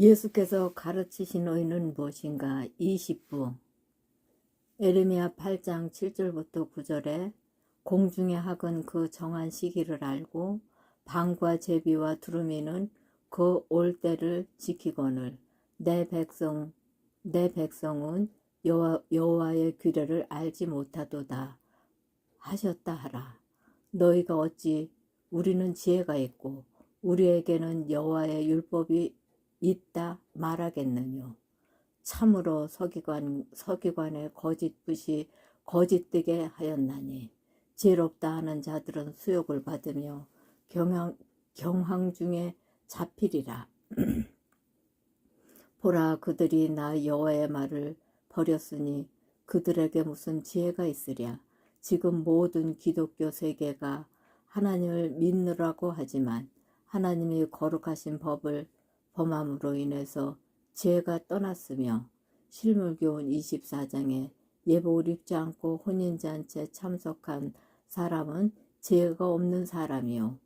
예수께서 가르치신 의는 무엇인가? 20부 에르미야 8장 7절부터 9절에 공중의 학은 그 정한 시기를 알고 방과 제비와 두루미는 그 올 때를 지키거늘 내 백성 내 백성은 여호와, 여호와의 규례를 알지 못하도다 하셨다 하라 너희가 어찌 우리는 지혜가 있고 우리에게는 여호와의 율법이 있다 말하겠느뇨. 참으로 서기관, 서기관의 거짓붓이 거짓되게 하였나니 지혜롭다 하는 자들은 수욕을 받으며 경향, 경항 중에 잡히리라. 보라 그들이 나 여호와의 말을 버렸으니 그들에게 무슨 지혜가 있으랴. 지금 모든 기독교 세계가 하나님을 믿느라고 하지만 하나님이 거룩하신 법을 범함으로 인해서 지혜가 떠났으며 실물교훈 24장에 예복을 입지 않고 혼인잔치에 참석한 사람은 지혜가 없는 사람이요.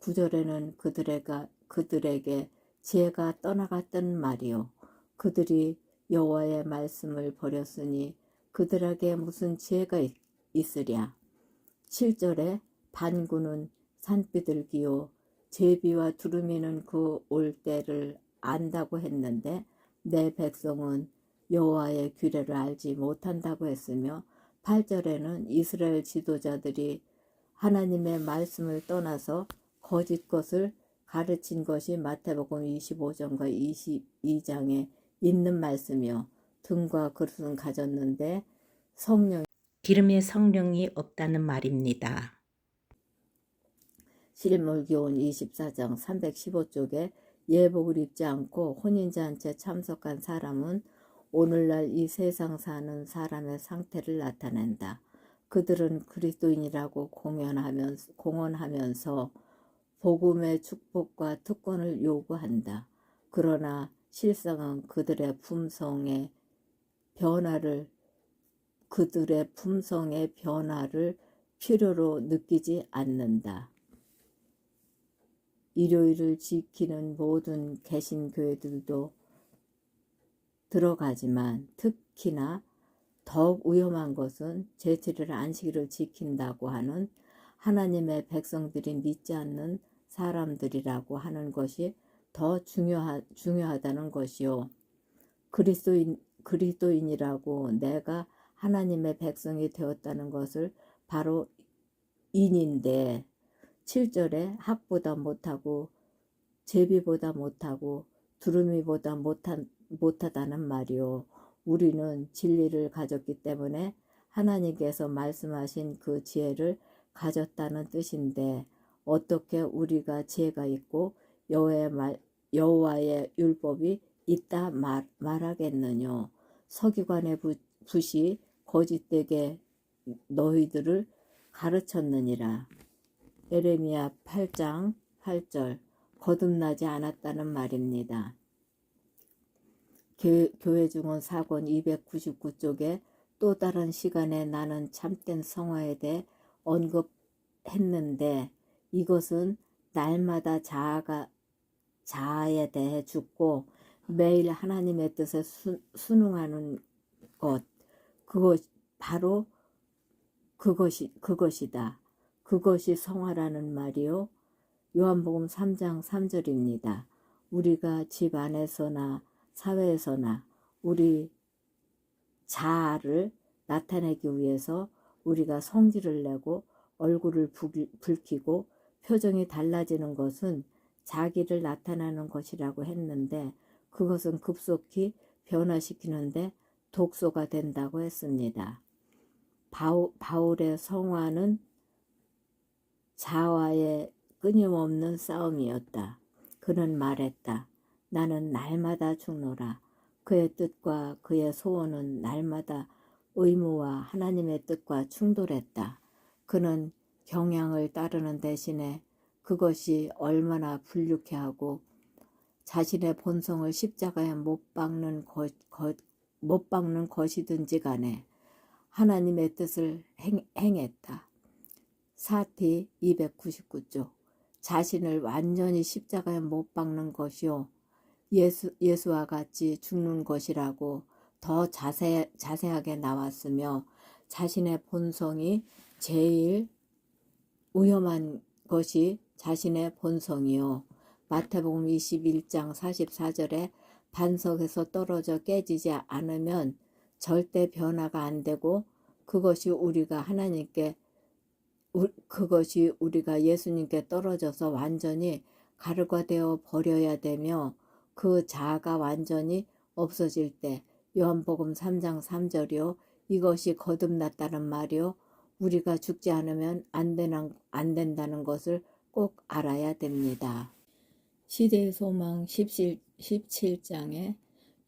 구절에는 그들에게, 그들에게 지혜가 떠나갔던 말이요. 그들이 여호와의 말씀을 버렸으니 그들에게 무슨 지혜가 있, 있으랴. 7절에 반구는 산비둘기요. 제비와 두루미는 그 올 때를 안다고 했는데 내 백성은 여호와의 규례를 알지 못한다고 했으며 8절에는 이스라엘 지도자들이 하나님의 말씀을 떠나서 거짓 것을 가르친 것이 마태복음 25장과 22장에 있는 말씀이요 등과 그릇은 가졌는데 성령 기름에 성령이 없다는 말입니다. 실물교훈 24장 315쪽에 예복을 입지 않고 혼인잔치에 참석한 사람은 오늘날 이 세상 사는 사람의 상태를 나타낸다. 그들은 그리스도인이라고 공연하면서, 공언하면서 복음의 축복과 특권을 요구한다. 그러나 실상은 그들의 품성의 변화를 그들의 품성의 변화를 필요로 느끼지 않는다. 일요일을 지키는 모든 개신교회들도 들어가지만 특히나 더욱 위험한 것은 제7일 안식일을 지킨다고 하는 하나님의 백성들이 믿지 않는 사람들이라고 하는 것이 더 중요하, 중요하다는 것이요. 그리스도인, 그리스도인이라고 내가 하나님의 백성이 되었다는 것을 바로 인인데 7절에 학보다 못하고 제비보다 못하고 두루미보다 못한, 못하다는 말이요. 우리는 진리를 가졌기 때문에 하나님께서 말씀하신 그 지혜를 가졌다는 뜻인데 어떻게 우리가 지혜가 있고 여호와의 말 여호와의 율법이 있다 말, 말하겠느뇨. 서기관의 부, 붓이 거짓되게 너희들을 가르쳤느니라. 에레미야 8장 8절 거듭나지 않았다는 말입니다. 교회 중원 사권 299쪽에 또 다른 시간에 나는 참된 성화에 대해 언급했는데 이것은 날마다 자아가 자아에 대해 죽고 매일 하나님의 뜻에 수, 순응하는 것 그것 바로 그것이 그것이다. 그것이 성화라는 말이요. 요한복음 3장 3절입니다. 우리가 집 안에서나 사회에서나 우리 자아를 나타내기 위해서 우리가 성질을 내고 얼굴을 붉히고 표정이 달라지는 것은 자기를 나타내는 것이라고 했는데 그것은 급속히 변화시키는데 독소가 된다고 했습니다. 바울, 바울의 성화는 자와의 끊임없는 싸움이었다. 그는 말했다. 나는 날마다 죽노라. 그의 뜻과 그의 소원은 날마다 의무와 하나님의 뜻과 충돌했다. 그는 경향을 따르는 대신에 그것이 얼마나 불쾌하고 자신의 본성을 십자가에 못 박는 것, 것, 못 박는 것이든지 간에 하나님의 뜻을 행, 행했다. 사티 299조 자신을 완전히 십자가에 못 박는 것이요 예수, 예수와 같이 죽는 것이라고 더 자세, 자세하게 나왔으며 자신의 본성이 제일 위험한 것이 자신의 본성이요. 마태복음 21장 44절에 반석에서 떨어져 깨지지 않으면 절대 변화가 안 되고 그것이 우리가 하나님께 우- 그것이 우리가 예수님께 떨어져서 완전히 가루가 되어 버려야 되며 그 자아가 완전히 없어질 때 요한복음 3장 3절이요 이것이 거듭났다는 말이요 우리가 죽지 않으면 안 되는 안 된다는 것을 꼭 알아야 됩니다. 시대의 소망 17, 17장에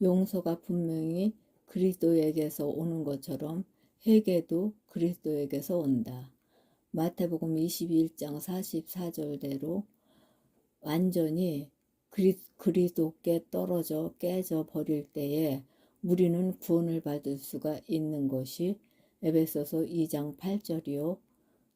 용서가 분명히 그리스도에게서 오는 것처럼 회개도 그리스도에게서 온다. 마태복음 21장 44절대로 완전히 그리, 그리스도께 떨어져 깨져 버릴 때에 우리는 구원을 받을 수가 있는 것이 에베소서 2장 8절이요.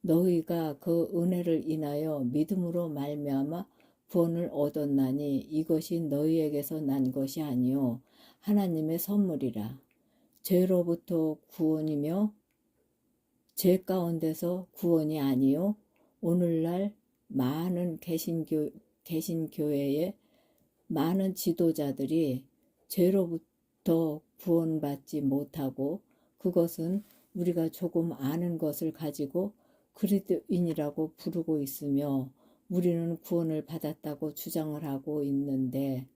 너희가 그 은혜를 인하여 믿음으로 말미암아 구원을 얻었나니 이것이 너희에게서 난 것이 아니요. 하나님의 선물이라. 죄로부터 구원이며 죄 가운데서 구원이 아니요 오늘날 많은 개신교 개신교회의 많은 지도자들이 죄로부터 구원받지 못하고 그것은 우리가 조금 아는 것을 가지고 그리스도인이라고 부르고 있으며 우리는 구원을 받았다고 주장을 하고 있는데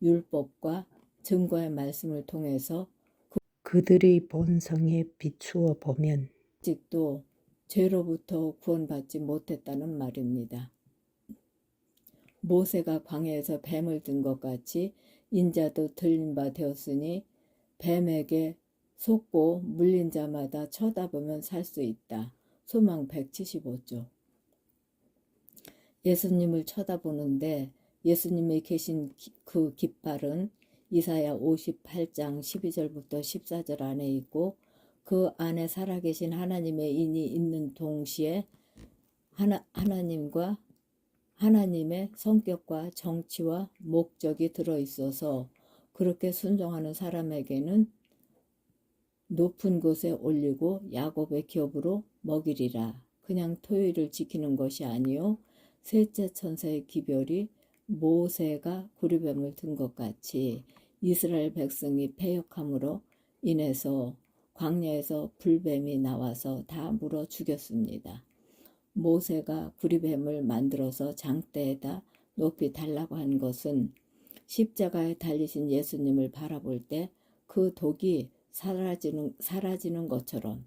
율법과 증거의 말씀을 통해서 그들의 본성에 비추어 보면 아직도 죄로부터 구원받지 못했다는 말입니다. 모세가 광야에서 뱀을 든 것 같이 인자도 들린 바 되었으니 뱀에게 속고 물린 자마다 쳐다보면 살 수 있다. 소망 175조. 예수님을 쳐다보는데 예수님이 계신 기- 그 깃발은 이사야 58장 12절부터 14절 안에 있고 그 안에 살아계신 하나님의 인이 있는 동시에 하나, 하나님과 하나님의 성격과 정치와 목적이 들어 있어서 그렇게 순종하는 사람에게는 높은 곳에 올리고 야곱의 기업으로 먹이리라. 그냥 토요일을 지키는 것이 아니요 셋째 천사의 기별이 모세가 구리뱀을 든 것 같이 이스라엘 백성이 패역함으로 인해서 광야에서 불뱀이 나와서 다 물어 죽였습니다. 모세가 구리뱀을 만들어서 장대에다 높이 달라고 한 것은 십자가에 달리신 예수님을 바라볼 때 그 독이 사라지는 사라지는 것처럼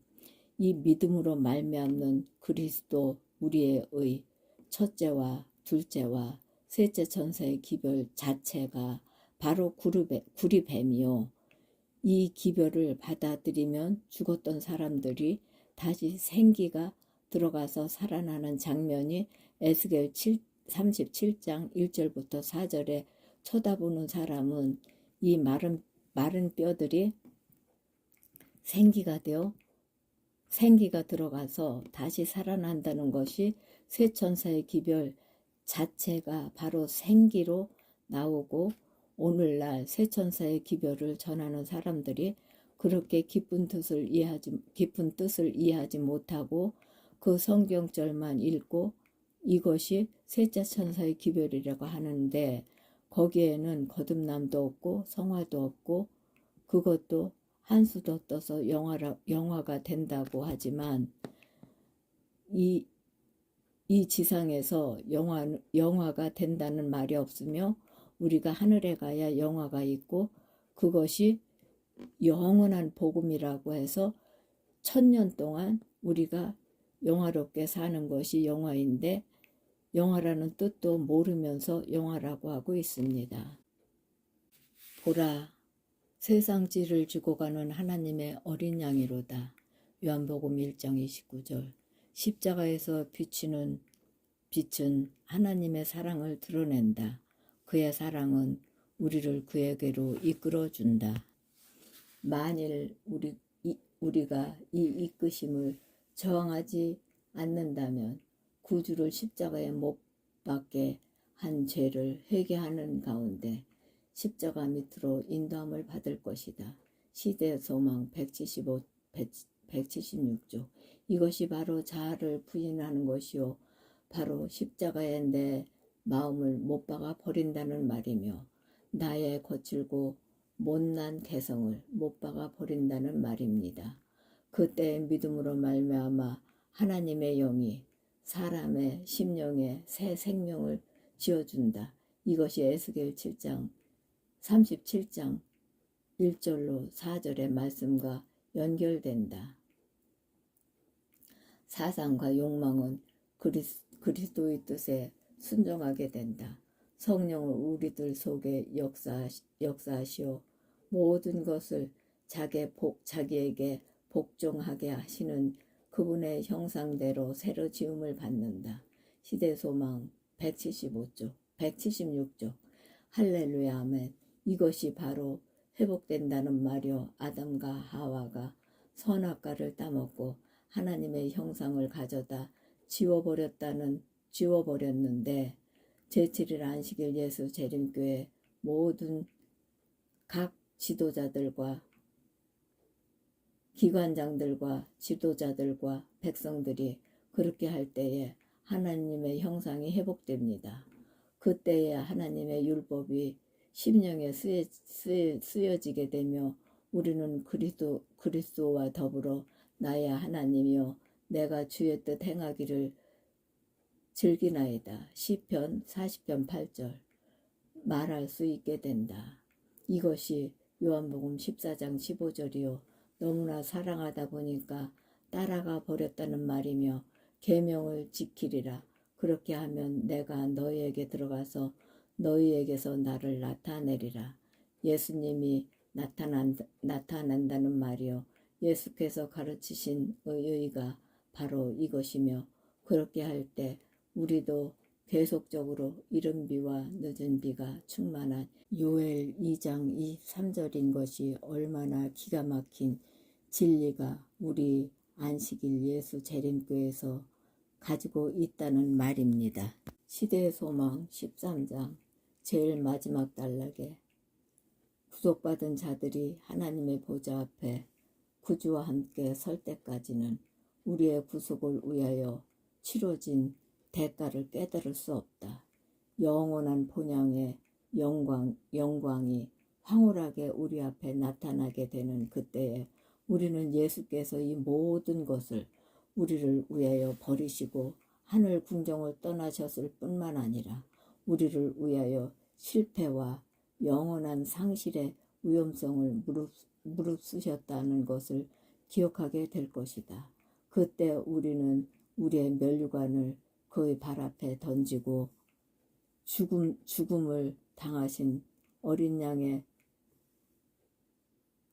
이 믿음으로 말미암는 그리스도 우리의 의 첫째와 둘째와 셋째 천사의 기별 자체가 바로 구리뱀, 구리뱀이요. 이 기별을 받아들이면 죽었던 사람들이 다시 생기가 들어가서 살아나는 장면이 에스겔 7, 37장 1절부터 4절에 쳐다보는 사람은 이 마른, 마른 뼈들이 생기가 되어 생기가 들어가서 다시 살아난다는 것이 쇠천사의 기별 자체가 바로 생기로 나오고 오늘날 쇠천사의 기별을 전하는 사람들이 그렇게 깊은 뜻을 이해하지 깊은 뜻을 이해하지 못하고 그 성경절만 읽고 이것이 셋째 천사의 기별이라고 하는데 거기에는 거듭남도 없고 성화도 없고 그것도 한수도 떠서 영화라, 영화가 된다고 하지만 이, 이 지상에서 영화, 영화가 된다는 말이 없으며 우리가 하늘에 가야 영화가 있고 그것이 영원한 복음이라고 해서 천년 동안 우리가 영화롭게 사는 것이 영화인데 영화라는 뜻도 모르면서 영화라고 하고 있습니다. 보라, 세상지를 지고 가는 하나님의 어린 양이로다. 요한복음 1장 29절. 십자가에서 비치는 빛은 하나님의 사랑을 드러낸다. 그의 사랑은 우리를 그에게로 이끌어 준다. 만일 우리 이, 우리가 이 이끄심을 저항하지 않는다면 구주를 십자가에 못 박게 한 죄를 회개하는 가운데 십자가 밑으로 인도함을 받을 것이다. 시대 소망 175, 176조. 이것이 바로 자아를 부인하는 것이요. 바로 십자가에 내 마음을 못 박아 버린다는 말이며 나의 거칠고 못난 개성을 못 박아 버린다는 말입니다. 그때 믿음으로 말미암아 하나님의 영이 사람의 심령에 새 생명을 지어준다. 이것이 에스겔 7장 37장 1절로 4절의 말씀과 연결된다. 사상과 욕망은 그리스, 그리스도의 뜻에 순종하게 된다. 성령을 우리들 속에 역사, 역사하시오. 모든 것을 자기 복, 자기에게 복종하게 하시는 그분의 형상대로 새로 지음을 받는다. 시대 소망 175조, 176조. 할렐루야 아멘. 이것이 바로 회복된다는 말이요. 아담과 하와가 선악과를 따먹고 하나님의 형상을 가져다 지워버렸다는 지워버렸는데 제7일 안식일 예수 재림교회 모든 각 지도자들과 기관장들과 지도자들과 백성들이 그렇게 할 때에 하나님의 형상이 회복됩니다. 그때에 하나님의 율법이 심령에 쓰여, 쓰여지게 되며 우리는 그리스도, 그리스도와 더불어 나의 하나님이여 내가 주의 뜻 행하기를 즐기나이다. 시편 40편 8절 말할 수 있게 된다. 이것이 요한복음 14장 15절이요. 너무나 사랑하다 보니까 따라가 버렸다는 말이며 계명을 지키리라. 그렇게 하면 내가 너희에게 들어가서 너희에게서 나를 나타내리라. 예수님이 나타난, 나타난다는 말이요. 예수께서 가르치신 의의가 바로 이것이며 그렇게 할 때 우리도 계속적으로 이른 비와 늦은 비가 충만한 요엘 2장 23절인 것이 얼마나 기가 막힌 진리가 우리 안식일 예수 재림교에서 가지고 있다는 말입니다. 시대의 소망 13장 제일 마지막 단락에 구속받은 자들이 하나님의 보좌 앞에 구주와 함께 설 때까지는 우리의 구속을 위하여 치러진 대가를 깨달을 수 없다. 영원한 본향의 영광, 영광이 황홀하게 우리 앞에 나타나게 되는 그때에 우리는 예수께서 이 모든 것을 우리를 위하여 버리시고 하늘 궁정을 떠나셨을 뿐만 아니라 우리를 위하여 실패와 영원한 상실의 위험성을 무릅, 무릅쓰셨다는 것을 기억하게 될 것이다. 그때 우리는 우리의 멸류관을 그의 발 앞에 던지고 죽음, 죽음을 당하신 어린 양의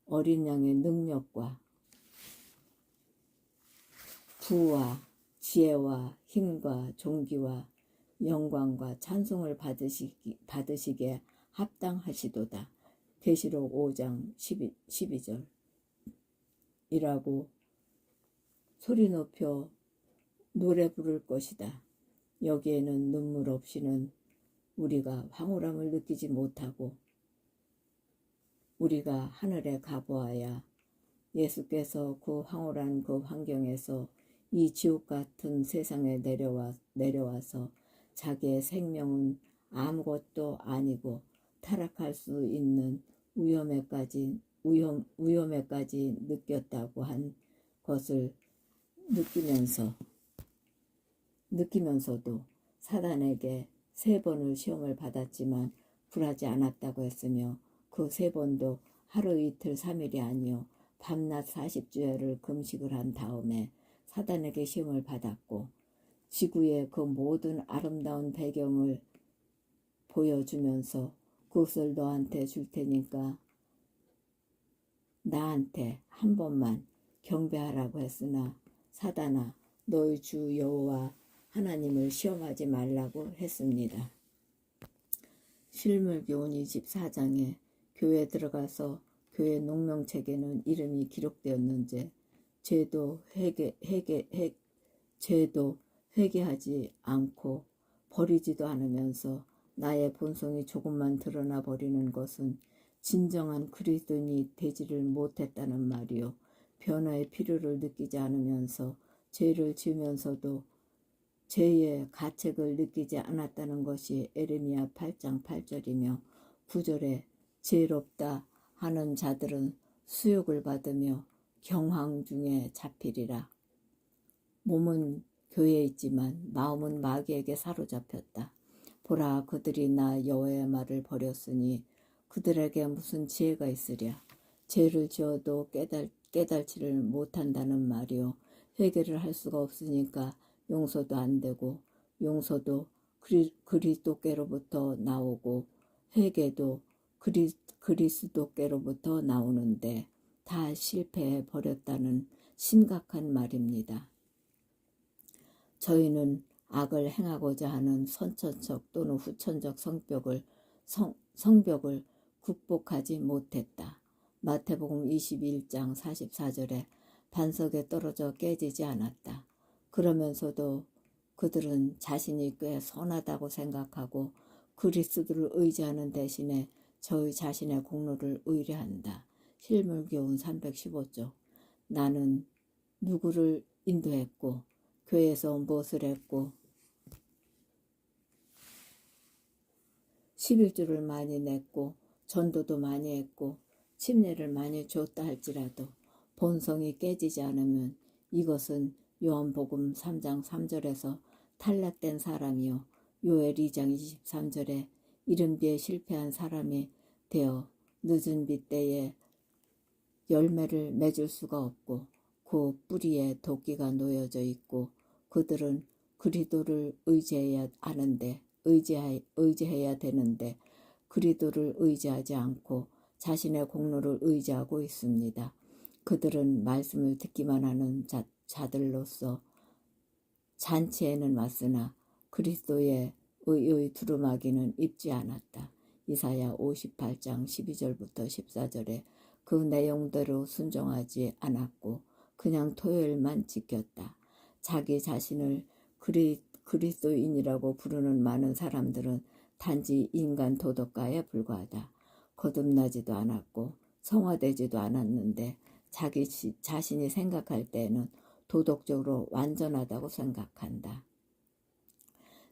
어린 양의 능력과 부와 지혜와 힘과 존귀와 영광과 찬송을 받으시기, 받으시기에 합당하시도다. 계시록 5장 12, 12절 이라고 소리 높여 노래 부를 것이다. 여기에는 눈물 없이는 우리가 황홀함을 느끼지 못하고 우리가 하늘에 가보아야 예수께서 그 황홀한 그 환경에서 이 지옥 같은 세상에 내려와, 내려와서 자기의 생명은 아무것도 아니고 타락할 수 있는 위험에까지 위험, 위험에까지 느꼈다고 한 것을 느끼면서 느끼면서도 사단에게 세 번을 시험을 받았지만 굴하지 않았다고 했으며 그 세 번도 하루 이틀 삼일이 아니요 밤낮 40주야를 금식을 한 다음에 사단에게 시험을 받았고 지구의 그 모든 아름다운 배경을 보여주면서 그것을 너한테 줄 테니까 나한테 한 번만 경배하라고 했으나 사단아 너희 주 여호와 하나님을 시험하지 말라고 했습니다. 실물교훈 24장에 교회 들어가서 교회 농명책에는 이름이 기록되었는지 죄도 회개 회개 회 죄도 회개하지 않고 버리지도 않으면서 나의 본성이 조금만 드러나 버리는 것은 진정한 그리스도인이 되지를 못했다는 말이요. 변화의 필요를 느끼지 않으면서 죄를 지으면서도 죄의 가책을 느끼지 않았다는 것이 에레미야 8장 8절이며 9절에 죄롭다 하는 자들은 수욕을 받으며 경황 중에 잡히리라. 몸은 교회에 있지만 마음은 마귀에게 사로잡혔다. 보라 그들이 나 여호와의 말을 버렸으니 그들에게 무슨 지혜가 있으랴. 죄를 지어도 깨달, 깨달지를 못한다는 말이요. 회개를 할 수가 없으니까 용서도 안 되고 용서도 그리, 그리스도께로부터 나오고 회개도 그리, 그리스도께로부터 나오는데 다 실패해 버렸다는 심각한 말입니다. 저희는 악을 행하고자 하는 선천적 또는 후천적 성벽을 성, 성벽을 극복하지 못했다. 마태복음 21장 44절에 반석에 떨어져 깨지지 않았다. 그러면서도 그들은 자신이 꽤 선하다고 생각하고 그리스도를 의지하는 대신에 저희 자신의 공로를 의뢰한다. 실물교훈 315쪽. 나는 누구를 인도했고 교회에서 무엇을 했고 11주를 많이 냈고 전도도 많이 했고 침례를 많이 줬다 할지라도 본성이 깨지지 않으면 이것은 요한복음 3장 3절에서 탈락된 사람이요 요엘 2장 23절에 이른비에 실패한 사람이 되어 늦은 비 때에 열매를 맺을 수가 없고 그 뿌리에 도끼가 놓여져 있고 그들은 그리도를 의지해야 하는데 의지하, 의지해야 되는데 그리도를 의지하지 않고 자신의 공로를 의지하고 있습니다. 그들은 말씀을 듣기만 하는 자, 자들로서 잔치에는 왔으나 그리스도의 의의 두루마기는 입지 않았다. 이사야 58장 12절부터 14절에 그 내용대로 순종하지 않았고 그냥 토요일만 지켰다. 자기 자신을 그리, 그리스도인이라고 부르는 많은 사람들은 단지 인간 도덕가에 불과하다. 거듭나지도 않았고 성화되지도 않았는데 자기 자신이 생각할 때에는 도덕적으로 완전하다고 생각한다.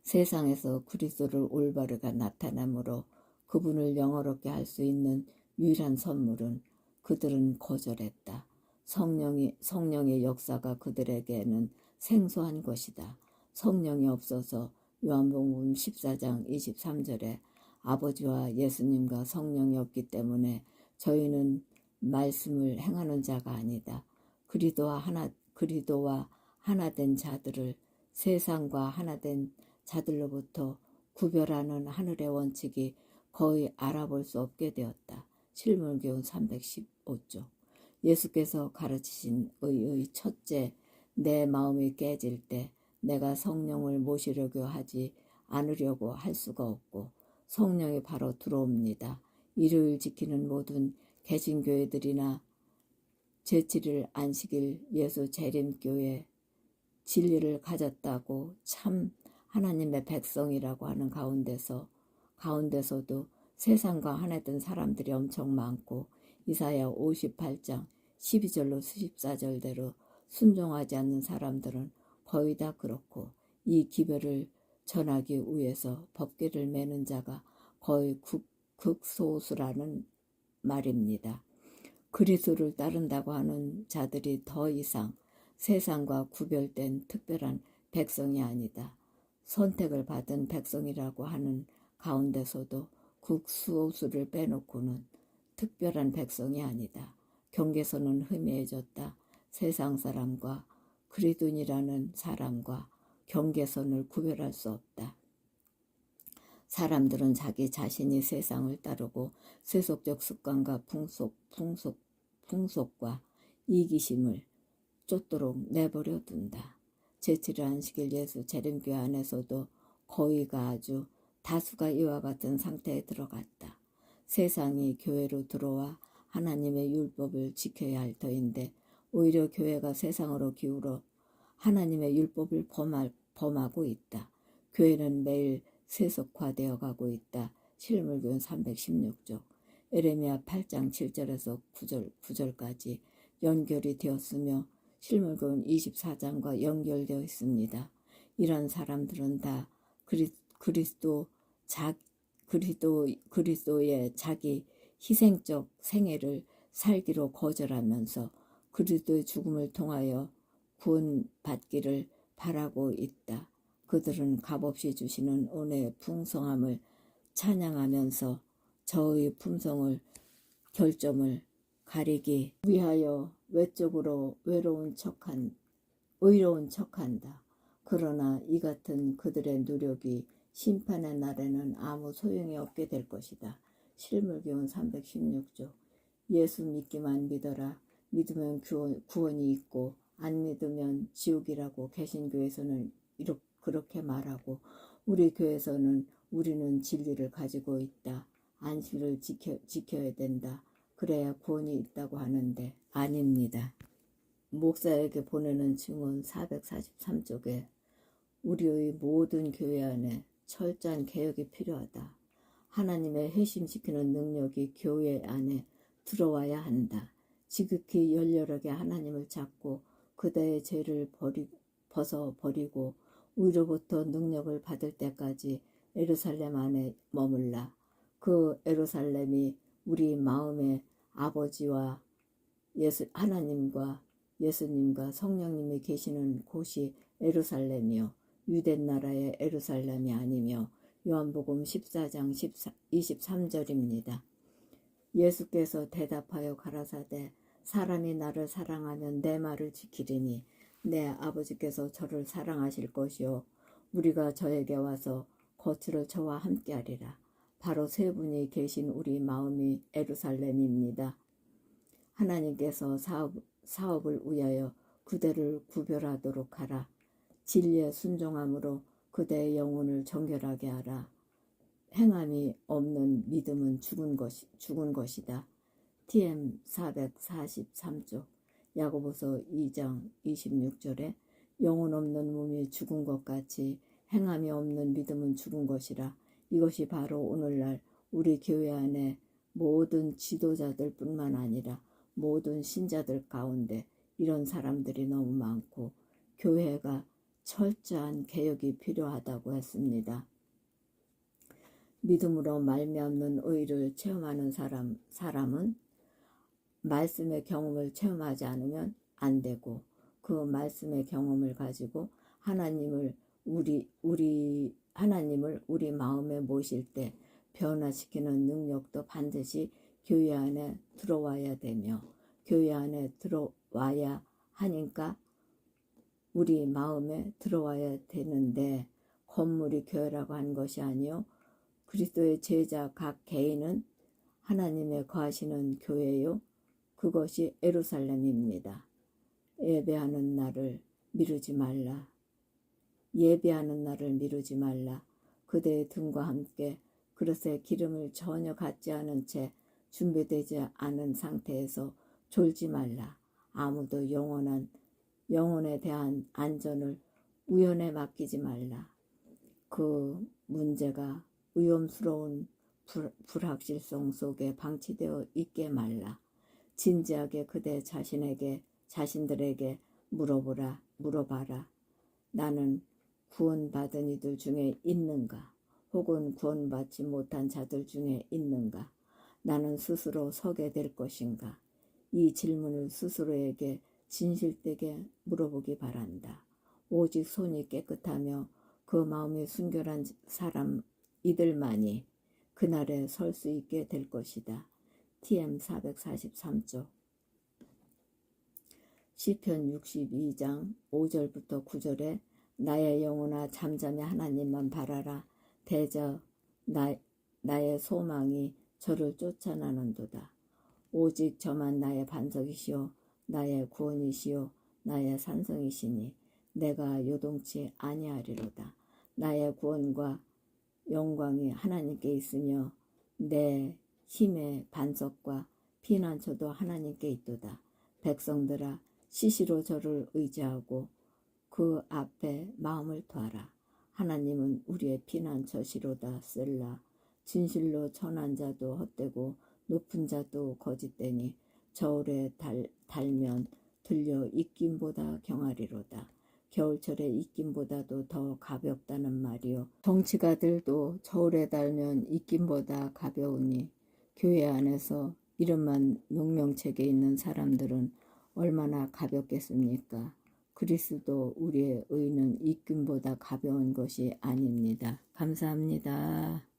세상에서 그리스도를 올바르게 나타남으로 그분을 영어롭게 할 수 있는 유일한 선물은 그들은 거절했다. 성령이, 성령의 역사가 그들에게는 생소한 것이다. 성령이 없어서 요한복음 14장 23절에 아버지와 예수님과 성령이 없기 때문에 저희는 말씀을 행하는 자가 아니다. 그리도와 하나 그리도와 하나된 자들을 세상과 하나된 자들로부터 구별하는 하늘의 원칙이 거의 알아볼 수 없게 되었다. 실물교훈 315쪽. 예수께서 가르치신 의의 첫째 내 마음이 깨질 때 내가 성령을 모시려고 하지 않으려고 할 수가 없고 성령이 바로 들어옵니다. 일요일 지키는 모든 개신교회들이나 제7일 안식일 예수 재림교회 진리를 가졌다고 참 하나님의 백성이라고 하는 가운데서 가운데서도 세상과 하나된 사람들이 엄청 많고 이사야 58장 12절로 14절대로 순종하지 않는 사람들은 거의 다 그렇고 이 기별을 전하기 위해서 법계를 매는 자가 거의 극, 극소수라는 말입니다. 그리스도를 따른다고 하는 자들이 더 이상 세상과 구별된 특별한 백성이 아니다. 선택을 받은 백성이라고 하는 가운데서도 극수호수를 빼놓고는 특별한 백성이 아니다. 경계선은 희미해졌다. 세상 사람과 그리스도인이라는 사람과 경계선을 구별할 수 없다. 사람들은 자기 자신이 세상을 따르고 세속적 습관과 풍속, 풍속, 풍속과 이기심을 쫓도록 내버려 둔다. 제7일 안식일 예수 재림교회 안에서도 거의가 아주 다수가 이와 같은 상태에 들어갔다. 세상이 교회로 들어와 하나님의 율법을 지켜야 할 터인데 오히려 교회가 세상으로 기울어 하나님의 율법을 범할, 범하고 있다. 교회는 매일 세속화되어 가고 있다. 실물교훈 316쪽. 에레미야 8장 7절에서 9절, 9절까지 연결이 되었으며 실물교훈 24장과 연결되어 있습니다. 이런 사람들은 다 그리, 그리스도 자, 그리스도 그리스도의 자기 희생적 생애를 살기로 거절하면서 그리스도의 죽음을 통하여 구원받기를 바라고 있다. 그들은 값없이 주시는 은혜의 풍성함을 찬양하면서 저의 품성을 결점을 가리기 위하여 외적으로 외로운 척한 의로운 척한다. 그러나 이 같은 그들의 노력이 심판의 날에는 아무 소용이 없게 될 것이다. 실물교훈 316조 예수 믿기만 믿어라. 믿으면 구원, 구원이 있고 안 믿으면 지옥이라고 개신교에서는 이렇게 그렇게 말하고 우리 교회에서는 우리는 진리를 가지고 있다. 안식을 지켜, 지켜야 된다. 그래야 구원이 있다고 하는데 아닙니다. 목사에게 보내는 증언 443쪽에 우리의 모든 교회 안에 철저한 개혁이 필요하다. 하나님의 회심시키는 능력이 교회 안에 들어와야 한다. 지극히 열렬하게 하나님을 찾고 그대의 죄를 버리, 벗어 버리고 위로부터 능력을 받을 때까지 에루살렘 안에 머물라. 그 에루살렘이 우리 마음의 아버지와 예수 하나님과 예수님과 성령님이 계시는 곳이 에루살렘이요 유대 나라의 에루살렘이 아니며 요한복음 14장 14, 23절입니다. 예수께서 대답하여 가라사대 사람이 나를 사랑하면 내 말을 지키리니 내 아버지께서 저를 사랑하실 것이요 우리가 저에게 와서 거처를 저와 함께하리라. 바로 세 분이 계신 우리 마음이 에루살렘입니다. 하나님께서 사업, 사업을 위하여 그대를 구별하도록 하라. 진리에 순종함으로 그대의 영혼을 정결하게 하라. 행함이 없는 믿음은 죽은 것이 죽은 것이다. TM 443조 야고보서 2장 26절에 영혼 없는 몸이 죽은 것 같이 행함이 없는 믿음은 죽은 것이라 이것이 바로 오늘날 우리 교회 안에 모든 지도자들 뿐만 아니라 모든 신자들 가운데 이런 사람들이 너무 많고 교회가 철저한 개혁이 필요하다고 했습니다. 믿음으로 말미암는 의를 체험하는 사람 사람은 말씀의 경험을 체험하지 않으면 안 되고 그 말씀의 경험을 가지고 하나님을 우리 우리 하나님을 우리 마음에 모실 때 변화시키는 능력도 반드시 교회 안에 들어와야 되며 교회 안에 들어와야 하니까 우리 마음에 들어와야 되는데 건물이 교회라고 한 것이 아니요. 그리스도의 제자 각 개인은 하나님의 거하시는 교회요 그것이 에루살렘입니다. 예배하는 날을 미루지 말라. 예배하는 날을 미루지 말라. 그대의 등과 함께 그릇에 기름을 전혀 갖지 않은 채 준비되지 않은 상태에서 졸지 말라. 아무도 영원한 영혼에 대한 안전을 우연에 맡기지 말라. 그 문제가 위험스러운 불, 불확실성 속에 방치되어 있게 말라. 진지하게 그대 자신에게 자신들에게 물어보라 물어봐라. 나는 구원받은 이들 중에 있는가? 혹은 구원받지 못한 자들 중에 있는가? 나는 스스로 서게 될 것인가? 이 질문을 스스로에게 진실되게 물어보기 바란다. 오직 손이 깨끗하며 그 마음이 순결한 사람 이들만이 그날에 설 수 있게 될 것이다. TM 443조 시편 62장 5절부터 9절에 나의 영혼아 잠잠히 하나님만 바라라. 대저 나, 나의 소망이 저를 쫓아나는도다. 오직 저만 나의 반석이시오. 나의 구원이시오. 나의 산성이시니 내가 요동치 아니하리로다. 나의 구원과 영광이 하나님께 있으며 내 힘의 반석과 피난처도 하나님께 있도다. 백성들아 시시로 저를 의지하고 그 앞에 마음을 두어라. 하나님은 우리의 피난처시로다 셀라 진실로 천한 자도 헛되고 높은 자도 거짓되니 저울에 달, 달면 들려 입김보다 경하리로다 겨울철에 입김보다도 더 가볍다는 말이요 정치가들도 저울에 달면 입김보다 가벼우니 교회 안에서 이름만 농명책에 있는 사람들은 얼마나 가볍겠습니까? 그리스도 우리의 의는 입김보다 가벼운 것이 아닙니다. 감사합니다.